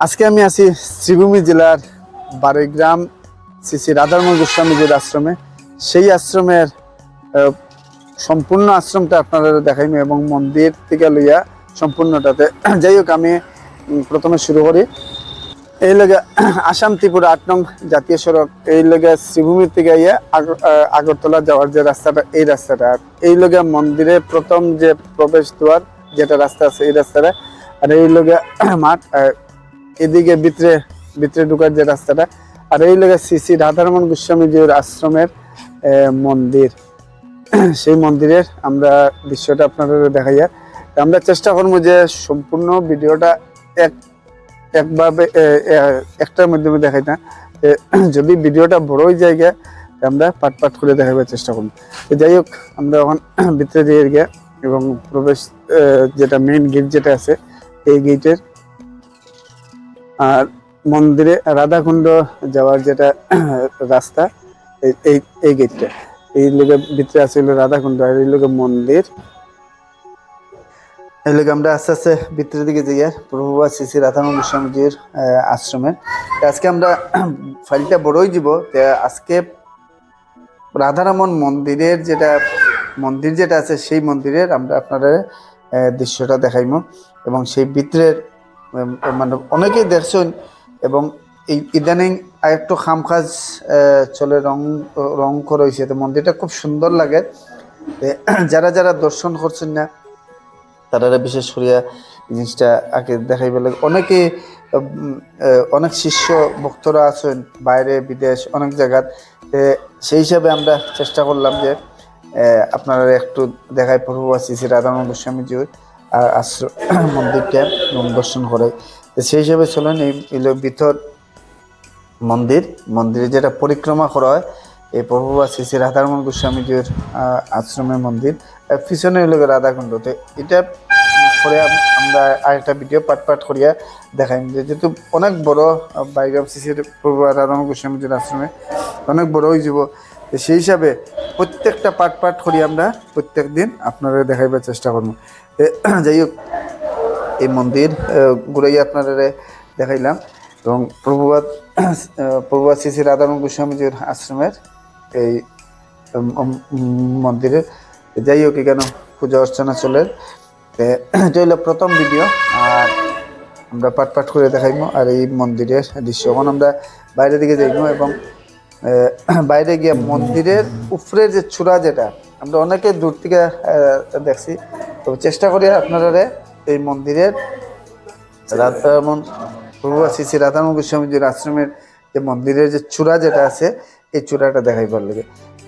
আজকে আমি আছি শ্রীভূমি জেলার বারৈগ্রাম শ্রী শ্রী রাধারমণ গোস্বামীজির আশ্রমে। সেই আশ্রমের সম্পূর্ণ আশ্রমটা আপনারা দেখাইনি এবং মন্দির থেকে লইয়া সম্পূর্ণটাতে। যাই হোক, আমি প্রথমে শুরু করি। এই লগে, আসাম ত্রিপুরা আট নং জাতীয় সড়ক। এই লগে শ্রীভূমির থেকে ইয়ে আগ- আগরতলা যাওয়ার যে রাস্তাটা, এই রাস্তাটা। আর এই লগে মন্দিরের প্রথম যে প্রবেশ দ্বার যেটা রাস্তা আছে, এই রাস্তাটা। আর এই লগে, মাঠ এদিকে ভিতরে ভিতরে ঢুকার যে রাস্তাটা, আর এই লগে শ্রী রাধারমণ গোস্বামীজির আশ্রমের মন্দির। সেই মন্দিরের আমরা দৃশ্যটা আপনাদের দেখাইয়া, আমরা চেষ্টা করব যে সম্পূর্ণ ভিডিওটা এক, একভাবে একটার মাধ্যমে দেখাই না যদি ভিডিওটা বড়ই জায়গা আমরা পাট পাট করে দেখাবার চেষ্টা করব। তো যাই হোক, আমরা এখন ভিতরে দিয়ে গিয়ে এবং প্রবেশ যেটা মেইন গেট যেটা আছে, এই গেটের আর মন্দিরে রাধাকুণ্ড যাওয়ার যেটা রাস্তা এই- এই গেটটা। এই লোকে ভিতরে আছে হলো রাধাকুণ্ড আর এই লোকে মন্দির। এই লোকে আমরা আস্তে আস্তে ভিতরের দিকে যাই আর প্রভুবা শ্রী গোস্বামীজির আহ, আশ্রমে। আজকে আমরা ফাইলটা বড়ই তো আজকে রাধারমণ মন্দিরের যেটা মন্দির যেটা আছে সেই মন্দিরের আমরা আপনাদের আহ, দৃশ্যটা দেখাইম। এবং সেই ভিতরের মানে অনেকেই দেখছেন এবং এই ইদানিং আরেকটু খাম খাজ চলে রং রং করা হয়েছে। তো মন্দিরটা খুব সুন্দর লাগে। যারা যারা দর্শন করছেন না, তারা বিশেষ করিয়া জিনিসটা আগে দেখাই বলে অনেকে অনেক শিষ্য ভক্তরা আছেন বাইরে, বিদেশ, অনেক জায়গাত। সেই হিসাবে আমরা চেষ্টা করলাম যে আপনারা একটু দেখাই প্রভু শ্রী শ্রী রাধারমণ গোস্বামীজির আ- আশ্রম মন্দিরটা এবং দর্শন করে। সেই হিসাবে চলেন এই ভিতর মন্দির। মন্দিরে যেটা পরিক্রমা করা হয়, এই প্রভু শ্রী রাধারমণ গোস্বামীজির আশ্রমের মন্দির। পিছনে হলো রাধাকুণ্ড। তো এটা করে আমরা আরেকটা ভিডিও পাট পাট করিয়া দেখাই যে যেহেতু অনেক বড় বাইগাম শ্রী প্রভু রাধারমণ গোস্বামীজির আশ্রমে অনেক বড় হয়ে যাব সেই হিসাবে প্রত্যেকটা পাট পাট করি আমরা প্রত্যেক দিন আপনারা দেখাইবার চেষ্টা করব। যাই হোক এই মন্দির আহ, ঘুরাইয়া আপনারা দেখাইলাম এবং প্রভুবাদ প্রভুবাদ শ্রী শ্রী রাধারমণ গোস্বামীজির আশ্রমের এই মন্দিরে। যাই হোক এখানে পূজা অর্চনা চলে। এটা হলো প্রথম ভিডিও আর আমরা পাট পাট করে দেখাইমো আর এই মন্দিরের দৃশ্য। এখন আমরা বাইরের দিকে যাইমো এবং বাইরে গিয়ে মন্দিরের উপরের যে চূড়া যেটা, আমরা অনেকে দূর থেকে দেখছি। তবে চেষ্টা করি আপনারা এই মন্দিরের রাধারমন প্রভু শ্রী রাধারমন গোস্বামীজির আশ্রমের যে মন্দিরের যে চূড়া যেটা আছে, এই চূড়াটা দেখাইবার লাগে।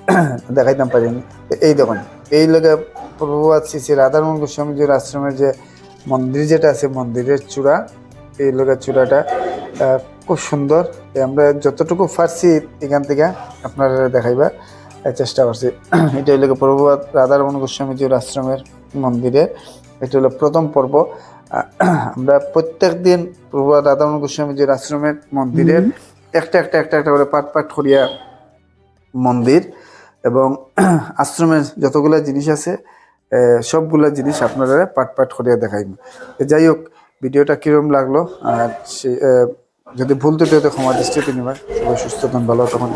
দেখাইতাম পারিনি এই দেখুন, এই লোকে প্রভু শ্রী শ্রী রাধারমন গোস্বামীজির আশ্রমের যে মন্দির যেটা আছে, মন্দিরের চূড়া, এই লোকের চূড়াটা খুব সুন্দর। আমরা যতটুকু পারছি এখান থেকে আপনারা দেখাইবার চেষ্টা করছি। এটা হলো প্রভু রাধারমন গোস্বামীজির আশ্রমের মন্দিরে। এটা হলো প্রথম পর্ব। আমরা প্রত্যেক দিন প্রভু রাধারমন গোস্বামীজির আশ্রমের মন্দিরের একটা একটা একটা একটা করে পাট পাট করিয়া মন্দির এবং আশ্রমের যতগুলা জিনিস আছে সবগুলা জিনিস আপনারা পাট পাট করিয়া দেখাইব। যাই হোক ভিডিওটা কিরম লাগল আর যদি ভুল ত্রুটি হতে ক্ষমা দৃষ্টিতে নিবা সবাই সুস্থ থাকুন ভালো তখন